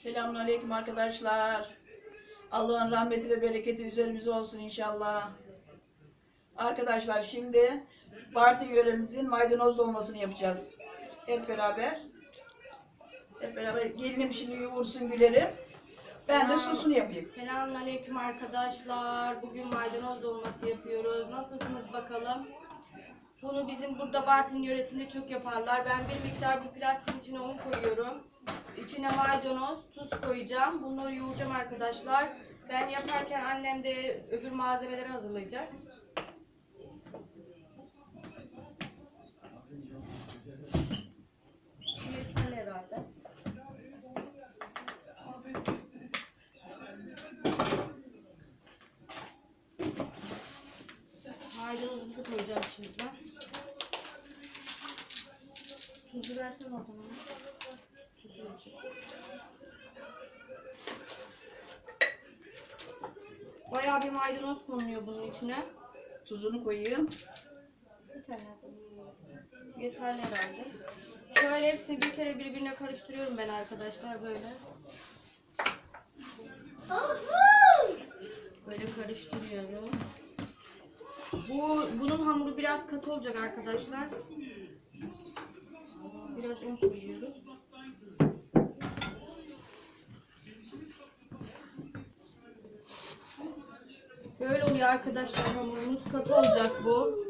Selamünaleyküm arkadaşlar. Allah'ın rahmeti ve bereketi üzerimize olsun inşallah. Arkadaşlar şimdi Bartın yöremizin maydanoz dolmasını yapacağız. Hep beraber. Hep beraber. Gelinim şimdi yoğursun güleri. Ben de sosunu yapayım. Selamünaleyküm arkadaşlar. Bugün maydanoz dolması yapıyoruz. Nasılsınız bakalım? Bunu bizim burada Bartın yöresinde çok yaparlar. Ben bir miktar bu plastiğin içine un koyuyorum. İçine maydanoz, tuz koyacağım. Bunları yoğuracağım arkadaşlar. Ben yaparken annem de öbür malzemeleri hazırlayacak. Maydanozumuzu koyacağım şimdi ben. Tuzu versene o zaman. Bayağı bir maydanoz konuluyor bunun içine. Tuzunu koyayım. Yeterli herhalde. Şöyle hepsini bir kere birbirine karıştırıyorum ben arkadaşlar böyle. Böyle karıştırıyorum. Bu bunun hamuru biraz katı olacak arkadaşlar. Biraz un koyuyorum. Böyle oluyor arkadaşlar hamurumuz katı olacak bu.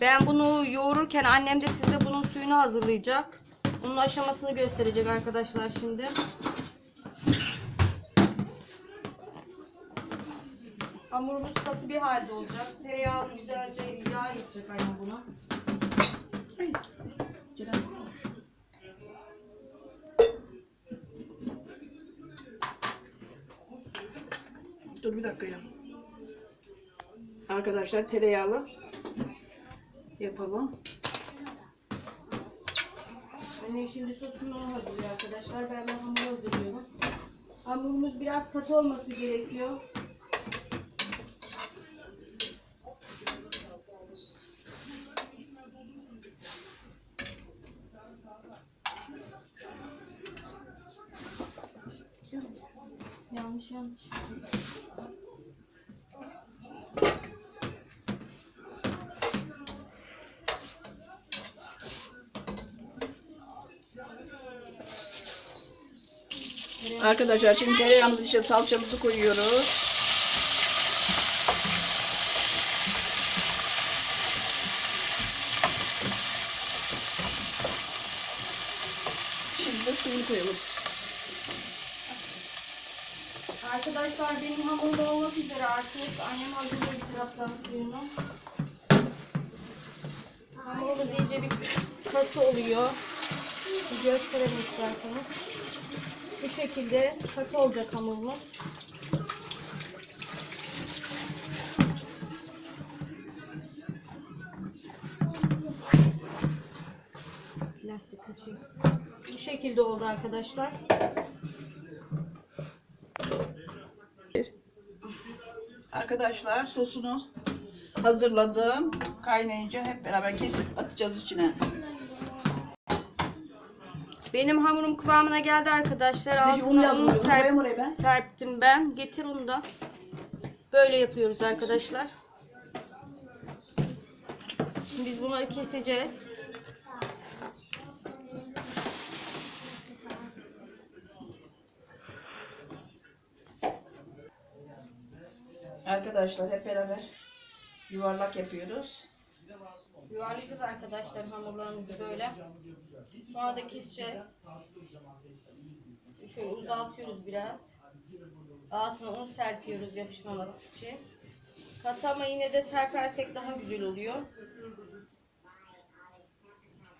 Ben bunu yoğururken annem de size bunun suyunu hazırlayacak. Bunun aşamasını gösterecek arkadaşlar şimdi. Hamurumuz katı bir halde olacak. Tereyağlı güzelce yağ yapacak annem buna. Dur bir dakika ya. Arkadaşlar tereyağlı yapalım. Annem şimdi sosunu hazırlıyor arkadaşlar. Ben de hamur hazırlıyorum. Hamurumuz biraz katı olması gerekiyor. Arkadaşlar şimdi tereyağımızın içine salçamızı koyuyoruz. Şimdi de suyunu koyalım. Arkadaşlar benim hamurum da olmak üzere artık. Annem hazırlıyor bir taraftan suyunu. Hamurumuz iyice bir katı oluyor. Bir gösterelim isterseniz. Bu şekilde katı olacak hamurumuz. Lastik kaçıyor. Bu şekilde oldu arkadaşlar. Arkadaşlar sosunu hazırladım. Kaynayınca hep beraber kesip atacağız içine. Benim hamurum kıvamına geldi arkadaşlar. Altına un serp, ben. serptim ben. Getir onu da. Böyle yapıyoruz arkadaşlar. Şimdi biz bunları keseceğiz. Arkadaşlar hep beraber yuvarlak yapıyoruz. Yuvarlayacağız arkadaşlar hamurlarımızı böyle. Sonra da keseceğiz. Şöyle uzatıyoruz biraz. Altına un serpiyoruz yapışmaması için. Katı ama yine de serpersek daha güzel oluyor.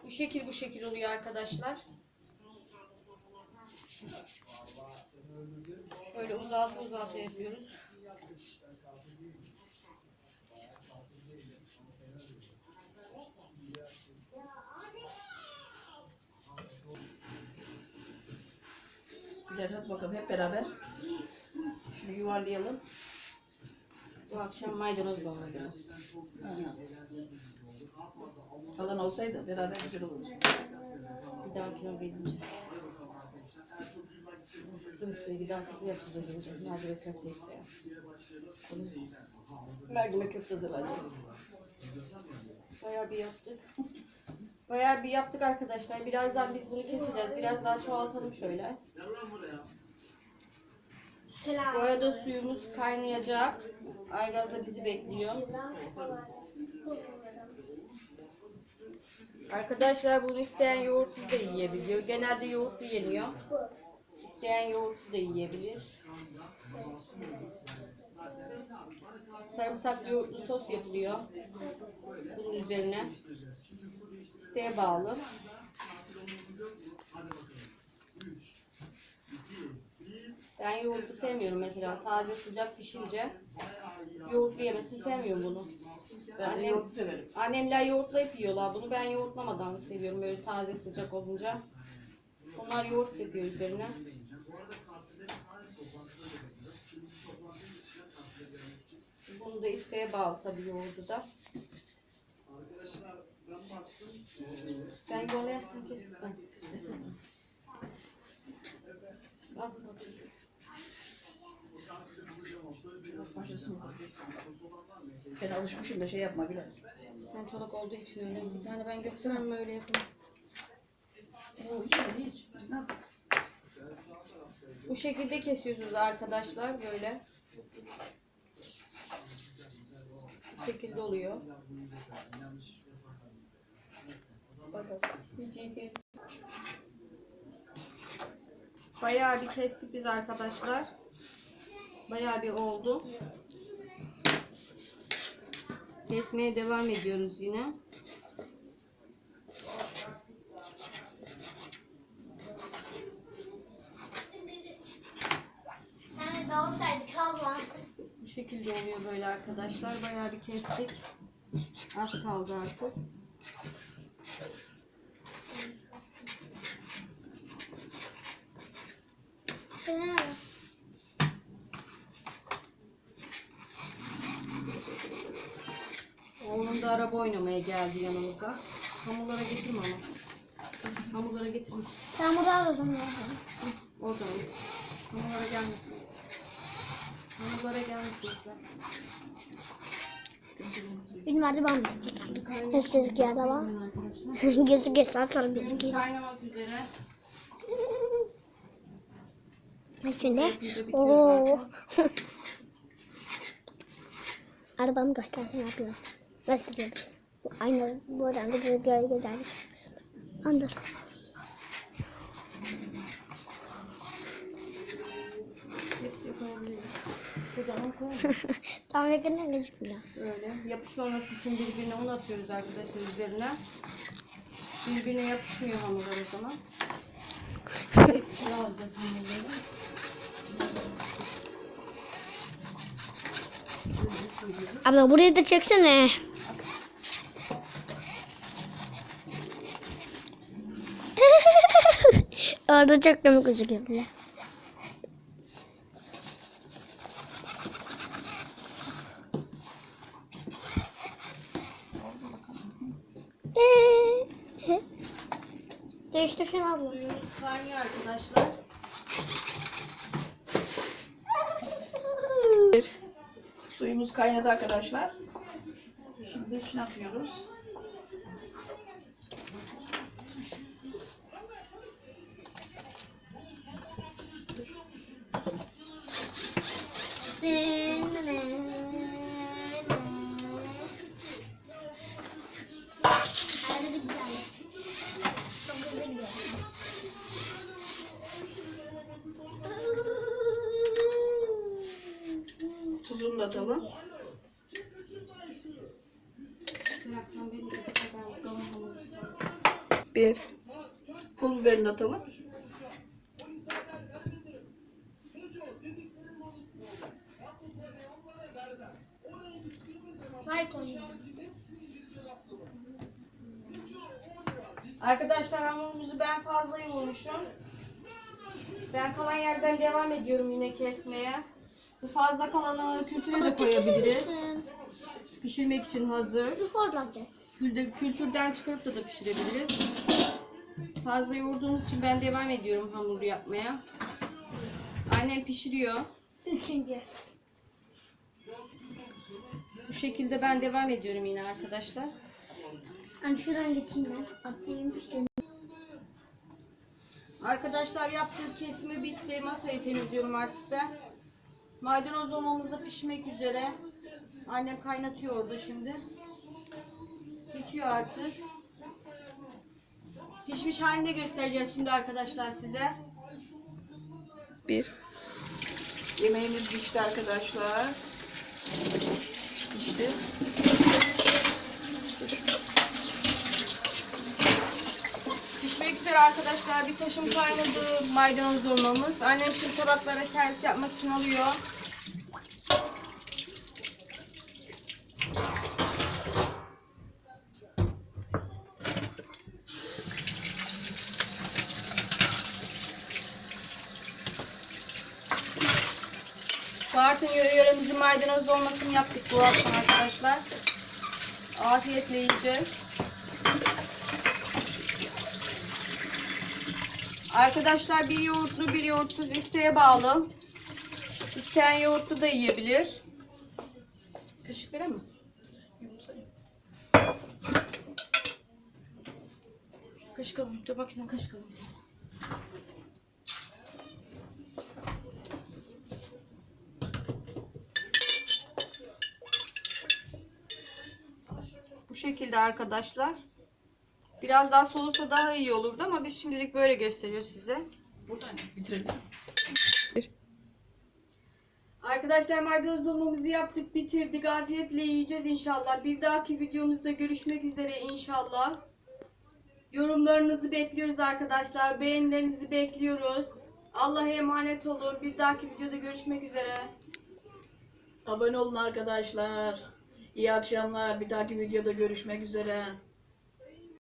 Bu şekil bu şekil oluyor arkadaşlar. Böyle uzatı uzatı yapıyoruz. Hadi bakalım hep beraber. Şunu yuvarlayalım. Bu akşam maydanoz. Aynen. Kalan olsaydı beraber güzel olurdu. Bir dahakine gelince. Mısır isteği bir daha kısır yapacağız acaba. Mercimek köfte isteği. Mercimek köfte hazırlayacağız. Bayağı bir yaptık. Bayağı bir yaptık arkadaşlar. Birazdan biz bunu keseceğiz. Biraz daha çoğaltalım şöyle. Selam. Bu arada suyumuz kaynayacak. Aygaz da bizi bekliyor. Arkadaşlar bunu isteyen yoğurtlu da yiyebiliyor. Genelde yoğurtlu yeniyor. İsteyen yoğurtlu da yiyebilir. Sarımsaklı yoğurtlu sos yapılıyor. Bunun üzerine. İsteğe bağlı. Ben yoğurtlu sevmiyorum mesela. Taze sıcak pişince yoğurtlu yemesini sevmiyorum bunu. Ben Annem- yoğurdu severim. Annemler yoğurtlayıp yiyorlar bunu. Ben yoğurtlamadan seviyorum böyle taze sıcak olunca. Onlar yoğurt sepiyor üzerine. Bunu da isteğe bağlı tabii yoğurdu da. Ben yollayarsam kes isten. Az kaldı. Başlasın mı? Ben alışmışım da şey yapma bile. Sen çolak olduğu için öyle. Yani ben göstermem mi öyle yapayım. O hiç öyle hiç. Biz ne yaptık? Bu şekilde kesiyorsunuz arkadaşlar böyle. Şekilde oluyor. Bayağı bir kestik biz arkadaşlar. Bayağı bir oldu. Kesmeye devam ediyoruz yine. Sen de doğsaydı kalma. Bu şekilde oluyor böyle arkadaşlar. Bayağı bir kestik. Az kaldı artık. Oğlum da araba oynamaya geldi yanımıza. Hamurlara getirme ama. Hamurlara getirme. Sen burada al o zaman. Orada ol. Hamurlara gelmesin. Hamurlara gelmesin lütfen. Benim vardı ben Nasıl gözüküyor ama? Hemen arkadaşlar. Gözü geçer sonra gözüküyor. kaynamak üzere. Şimdi. Yapınca bitiyor Oo. zaten. Arabamı göstersen yapıyorum. Gösteriyorum. Bu aynı buradan da güzel güzel. Andır. Hepsini koyabiliriz. Şuradan koyalım. Tam yakından gözükmüyor. Böyle yapışmaması için birbirine un atıyoruz arkadaşlar üzerine. Birbirine yapışmıyor hamurlar o zaman. Hepsini alacağız hamurları. Abla burayı da çeksene. Orada çok komik gözüküyor bile. Değiştirsene abla. Suyumuz kaynıyor arkadaşlar. Suyumuz kaynadı arkadaşlar. Şimdi ne yapıyoruz? İstiyorum. Bir. Pul biberini atalım. Arkadaşlar hamurumuzu ben fazla yoğurmuşum. Ben kalan yerden devam ediyorum yine kesmeye. Bu fazla kalanı kültüre de koyabiliriz. Pişirmek için hazır. Külde, kültürden çıkarıp da da pişirebiliriz. Fazla yoğurduğumuz için ben devam ediyorum hamuru yapmaya. Annem pişiriyor. Üçüncü. Bu şekilde ben devam ediyorum yine arkadaşlar. Hani şuradan geçeyim ben. Atlayayım işte. Arkadaşlar yaptığı kesimi bitti. Masayı temizliyorum artık ben. Maydanoz dolmamız da pişmek üzere. Annem kaynatıyor orada şimdi. Bitiyor artık. Pişmiş halini göstereceğiz şimdi arkadaşlar size. Bir. Yemeğimiz pişti arkadaşlar. Pişti. Pişmek üzere arkadaşlar. Bir taşım kaynadı maydanoz dolmamız. Annem şimdi tabaklara servis yapmak için alıyor. Bartın yöre yöremizin maydanoz dolmasını yaptık bu akşam arkadaşlar. Afiyetle yiyeceğiz. Arkadaşlar bir yoğurtlu bir yoğurtsuz isteğe bağlı. İsteyen yoğurtlu da yiyebilir. Kaşık veremem mi? Kaşık alalım. Dur bakayım kaşık alalım. Bu şekilde arkadaşlar. Biraz daha soğusa daha iyi olurdu ama biz şimdilik böyle gösteriyoruz size. Buradan bitirelim. Arkadaşlar maydanoz dolmamızı yaptık, bitirdik. Afiyetle yiyeceğiz inşallah. Bir dahaki videomuzda görüşmek üzere inşallah. Yorumlarınızı bekliyoruz arkadaşlar. Beğenilerinizi bekliyoruz. Allah'a emanet olun. Bir dahaki videoda görüşmek üzere. Abone olun arkadaşlar. İyi akşamlar. Bir dahaki videoda görüşmek üzere.